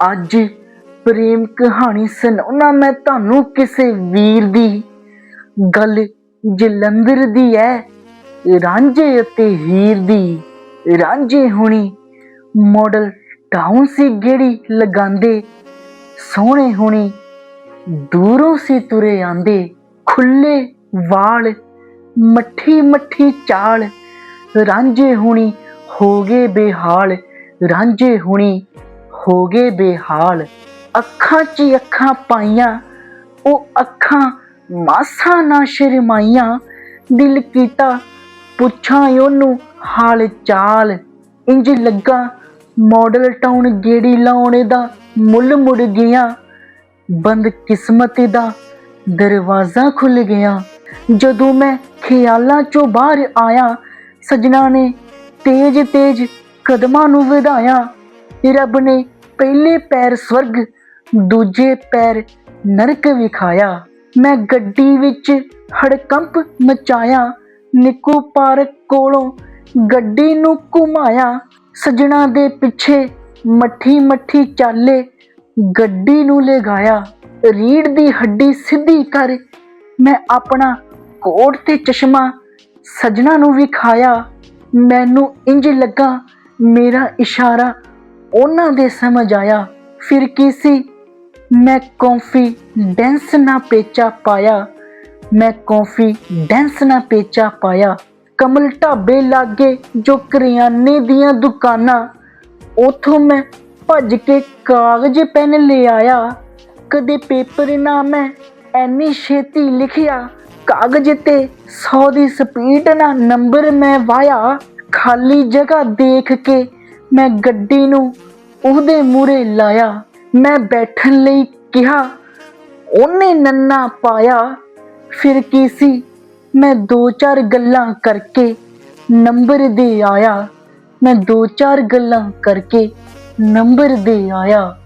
ਅੱਜ ਪ੍ਰੇਮ ਕਹਾਣੀ ਸੁਣਾਉਣਾ ਮੈਂ ਤੁਹਾਨੂੰ ਕਿਸੇ ਵੀਰ ਦੀ। ਗੱਲ ਜਲੰਧਰ ਦੀ ਹੈ ਰਾਂਝੇ ਅਤੇ ਹੀਰ ਦੀ। ਰਾਂਝੇ ਹੁਣੀ ਮਾਡਲ ਟਾਊਨ ਸੀ ਗੇੜੀ ਲਗਾਉਂਦੇ। ਸੋਹਣੇ ਹੁਣੀ ਦੂਰੋਂ ਸੀ ਤੁਰੇ ਆਂਦੇ ਖੁੱਲੇ ਵਾਲ, ਮੱਠੀ ਮੱਠੀ ਚਾਲ। ਰਾਂਝੇ ਹੁਣੀ ਹੋ ਗਏ ਬੇਹਾਲ। ਰਾਂਝੇ ਹੁਣੀ ਹੋ ਗਏ ਬੇਹਾਲ। ਅੱਖਾਂ 'ਚ ਅੱਖਾਂ ਪਾਈਆਂ। ਉਹ ਅੱਖਾਂ ਮਾਸਾ ਨਾ ਸ਼ਰਮਾਈਆਂ। ਦਿਲ ਕੀਤਾ, ਪੁੱਛਾਂ ਉਹਨੂੰ, ਹਾਲ ਚਾਲ। ਇੰਜ ਲੱਗਾ ਮਾਡਲ ਟਾਊਨ ਗੇੜੀ ਲਾਉਣੇ ਦਾ ਮੁੱਲ ਮੁੜ ਗਿਆ। ਬੰਦ ਕਿਸਮਤ ਦਾ ਦਰਵਾਜ਼ਾ ਖੁੱਲ ਗਿਆ। ਜਦੋਂ ਮੈਂ ਖਿਆਲਾਂ ਚੋਂ ਬਾਹਰ ਆਇਆ, ਸਜਣਾ ਨੇ ਤੇਜ ਤੇਜ ਕਦਮਾਂ ਨੂੰ ਵਧਾਇਆ। ਰੱਬ ਨੇ ਪਹਿਲੇ ਪੈਰ ਸਵਰਗ, ਦੂਜੇ ਪੈਰ ਨਰਕ ਵਿਖਾਇਆ। ਮੈਂ ਗੱਡੀ ਵਿੱਚ ਹੜਕੰਪ ਮਚਾਇਆ, ਨਿੱਕੂ ਪਾਰਕ ਕੋਲੋਂ ਗੱਡੀ ਨੂੰ ਘੁਮਾਇਆ। ਸਜਣਾ ਦੇ ਪਿੱਛੇ ਮੱਠੀ ਮੱਠੀ ਚਾਲੇ ਗੱਡੀ ਨੂੰ ਲਗਾਇਆ। ਰੀੜ ਦੀ ਹੱਡੀ ਸਿੱਧੀ ਕਰ ਮੈਂ ਆਪਣਾ ਕੋਟ ਤੇ ਚਸ਼ਮਾ ਸਜਣਾ ਨੂੰ ਵਿਖਾਇਆ। ਮੈਨੂੰ ਇੰਜ ਲੱਗਾ, ਮੇਰਾ ਇਸ਼ਾਰਾ ਉਹਨਾਂ ਦੇ ਸਮਝ ਆਇਆ, ਫਿਰ ਕੀ ਸੀ? ਮੈਂ ਕੌਫੀ ਡੈਂਸ ਨਾ ਪੇਚਾ ਪਾਇਆ। ਮੈਂ ਕੌਫੀ ਡੈਂਸ ਨਾ ਪੇਚਾ ਪਾਇਆ। ਕਮਲ ਢਾਬੇ ਲਾਗੇ ਜੋ ਕਰਿਆਨੇ ਦੀਆਂ ਦੁਕਾਨਾਂ, ਉਥੋਂ ਮੈਂ ਭੱਜ ਕੇ ਕਾਗਜ਼ ਪੈਨ ਲੈ ਆਇਆ। ਕਦੇ ਪੇਪਰ ਨਾ ਮੈਂ ਐਨੀ ਛੇਤੀ ਲਿਖਿਆ। ਕਾਗਜ਼ ਤੇ 100 ਦੀ ਸਪੀਡ ਨਾਲ ਨੰਬਰ ਮੈਂ ਵਾਇਆ। ਖਾਲੀ ਜਗ੍ਹਾ ਦੇਖ ਕੇ ਮੈਂ ਗੱਡੀ ਨੂੰ ਉਹਦੇ ਮੂਰੇ ਲਾਇਆ, ਮੈਂ ਬੈਠਣ ਲਈ ਕਿਹਾ। ਉਹਨੇ ਨੰਨਾ ਪਾਇਆ। ਫਿਰ ਕੀ ਸੀ? ਮੈਂ ਦੋ ਚਾਰ ਗੱਲਾਂ ਕਰਕੇ ਨੰਬਰ ਦੇ ਆਇਆ। ਮੈਂ ਦੋ ਚਾਰ ਗੱਲਾਂ ਕਰਕੇ ਨੰਬਰ ਦੇ ਆਇਆ।